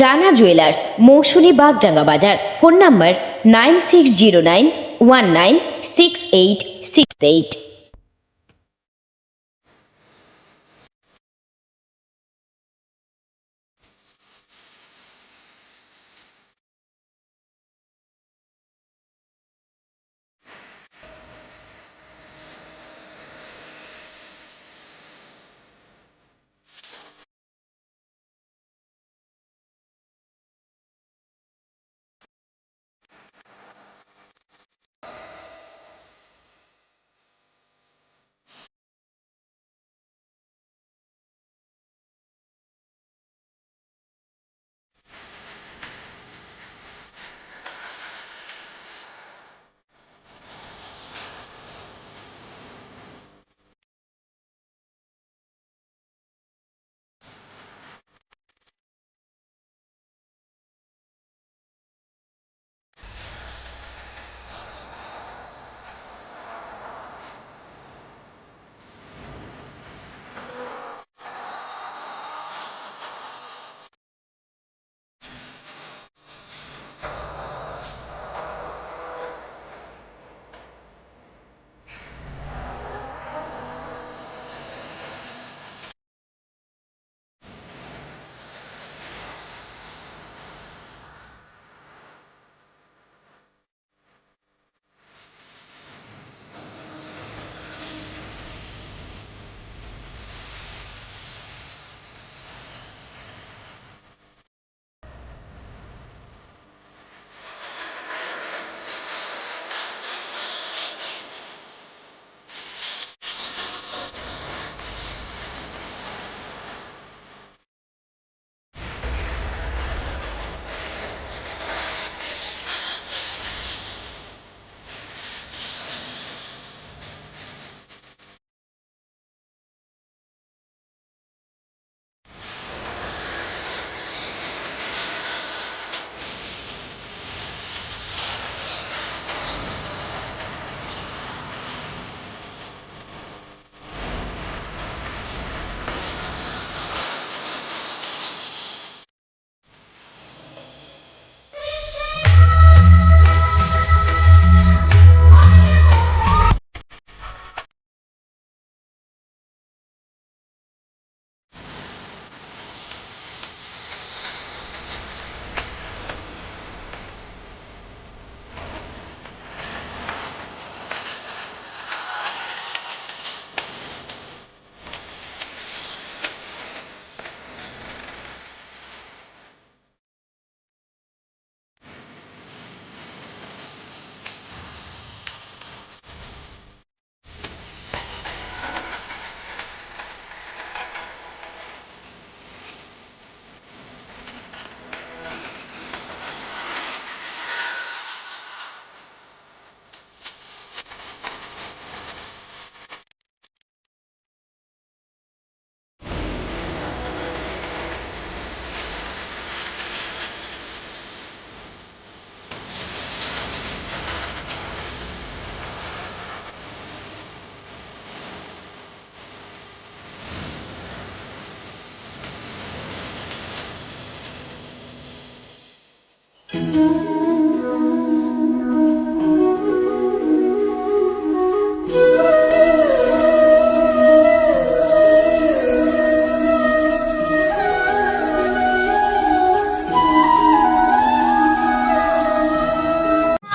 Rana jewellers Mousumi Bagdanga বাজার। Phone number nine six zero nine one nine six eight six eight.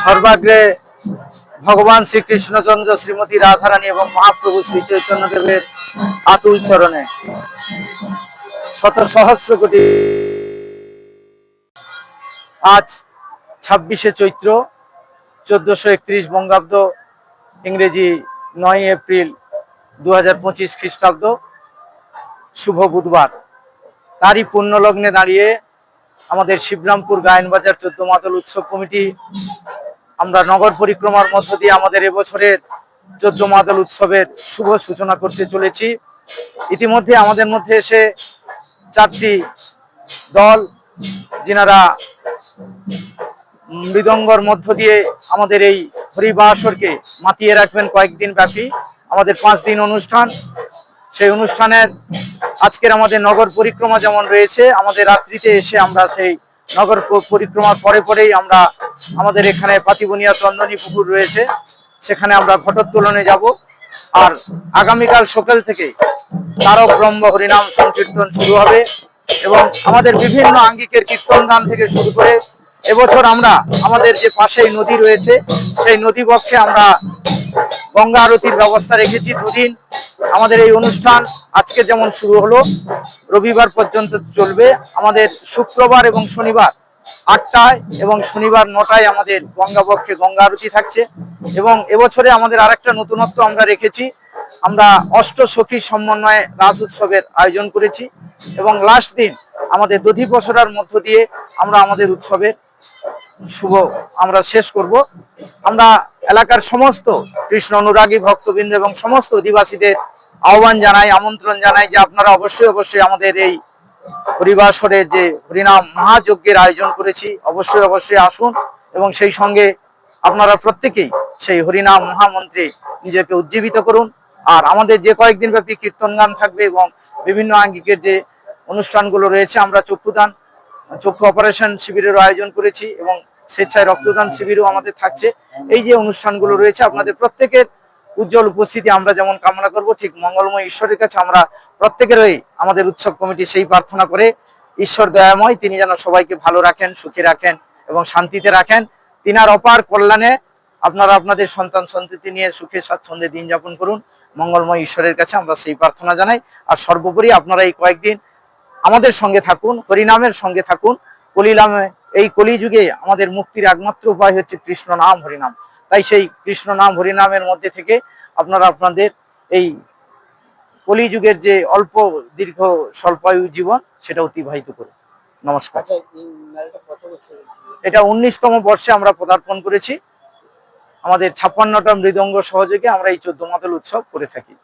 সর্বাগ্রে ভগবান শ্রীকৃষ্ণচন্দ্র, শ্রীমতী রাধারানী এবং মহাপ্রভু শ্রী চৈতন্যদেবের আতুল চরণে শত সহস্র কোটি আজ ছাব্বিশে চৈত্র চোদ্দশো একত্রিশ বঙ্গাব্দ, ইংরেজি নয় এপ্রিল দু হাজার পঁচিশ খ্রিস্টাব্দ, শুভ বুধবার। তারই পুণ্যলগ্নে দাঁড়িয়ে আমাদের শিবরামপুর গায়নবাজার চোদ্দ মাদল উৎসব কমিটি আমরা নগর পরিক্রমার মধ্য দিয়ে আমাদের এবছরের চোদ্দ মাদল উৎসবের শুভ সূচনা করতে চলেছি। ইতিমধ্যে আমাদের মধ্যে এসে চারটি দল, যিনারা মৃদঙ্গর মধ্য দিয়ে আমাদের এই হরিবাসরকে মাতিয়ে রাখবেন কয়েকদিন ব্যাপী। আমাদের পাঁচ দিন অনুষ্ঠান। সেই অনুষ্ঠানের আজকের আমাদের নগর পরিক্রমা যেমন রয়েছে, আমাদের রাত্রিতে এসে আমরা সেই নগর পরিক্রমার পরে পরেই আমরা আমাদের এখানে পাতিবনিয়া চন্দনী পুকুর রয়েছে। সেখানে আমরা ঘটোত্তোলনে যাব। আর আগামীকাল সকাল থেকে তারক ব্রহ্ম হরিনাম সংকীর্তন শুরু হবে এবং আমাদের বিভিন্ন আঙ্গিকের কীর্তন গান থেকে শুরু করে এবছর আমরা আমাদের যে পাশেই নদী রয়েছে, সেই নদী বক্ষে আমরা গঙ্গা আরতির ব্যবস্থা রেখেছি দুদিন। আমাদের এই অনুষ্ঠান আজকে যেমন শুরু হলো, রবিবার পর্যন্ত চলবে। আমাদের শুক্রবার এবং শনিবার আটটায় এবং শনিবার নটায় আমাদের গঙ্গা পক্ষে গঙ্গা আরতি থাকছে। এবং এবছরে আমাদের আরেকটা নতুনত্ব আমরা রেখেছি। আমরা অষ্ট সখী সমন্বয়ে রাস উৎসবের আয়োজন করেছি এবং লাস্ট দিন আমাদের দধি পসরার মধ্য দিয়ে আমরা আমাদের উৎসবের শুভ আমরা শেষ করব। আমরা এলাকার সমস্ত কৃষ্ণ অনুরাগী ভক্তবৃন্দ এবং সমস্ত অধিবাসীদের আহ্বান জানাই, আমন্ত্রণ জানাই যে আপনারা অবশ্যই অবশ্যই আমাদের এই হরিবাসরের যে হরিনাম মহাযজ্ঞের আয়োজন করেছি, অবশ্যই অবশ্যই আসুন এবং সেই সঙ্গে আপনারা প্রত্যেকেই সেই হরিনাম মহামন্ত্রে নিজেকে উজ্জীবিত করুন। আর আমাদের যে কয়েকদিন ব্যাপী কীর্তন গান থাকবে এবং বিভিন্ন আঙ্গিকের যে অনুষ্ঠানগুলো রয়েছে, আমরা চক্ষুদান, চক্ষু অপারেশন শিবিরেরও আয়োজন করেছি এবং স্বেচ্ছায় রক্তদান শিবিরও আমাদের থাকছে। এই যে অনুষ্ঠানগুলো রয়েছে, আপনাদের প্রত্যেকের উজ্জ্বল উপস্থিতি আমরা যেমন কামনা করব, ঠিক মঙ্গলময় ঈশ্বরের কাছে আমরা প্রত্যেকেরই আমাদের উৎসব কমিটি সেই প্রার্থনা করে ঈশ্বর দয়াময়, তিনি যেন সবাইকে ভালো রাখেন, সুখী রাখেন এবং শান্তিতে রাখেন। তিনার অপার কল্যাণে আপনারা আপনাদের সন্তান সন্ততি নিয়ে সুখে স্বাচ্ছন্দ্যে দিন যাপন করুন। মঙ্গলময় ঈশ্বরের কাছে আমরা সেই প্রার্থনা জানাই। আর সর্বোপরি আপনারা এই কয়েকদিন আমাদের সঙ্গে থাকুন, হরিনামের সঙ্গে থাকুন। কলিনামে এই কলিযুগে আমাদের মুক্তির একমাত্র উপায় হচ্ছে কৃষ্ণ নাম হরিনাম। তাই সেই কৃষ্ণ নাম হরিনামের মধ্যে থেকে আপনারা আপনাদের এই কলিযুগের যে অল্প দীর্ঘ স্বল্পায়ু জীবন সেটা অতিবাহিত করে নমস্কার। আচ্ছা এটা উনিশতম বর্ষে আমরা পদার্পণ করেছি। আমাদের ছাপ্পান্নটা মৃদঙ্গ সহযোগে আমরা এই চোদ্দ মাতল উৎসব করে থাকি।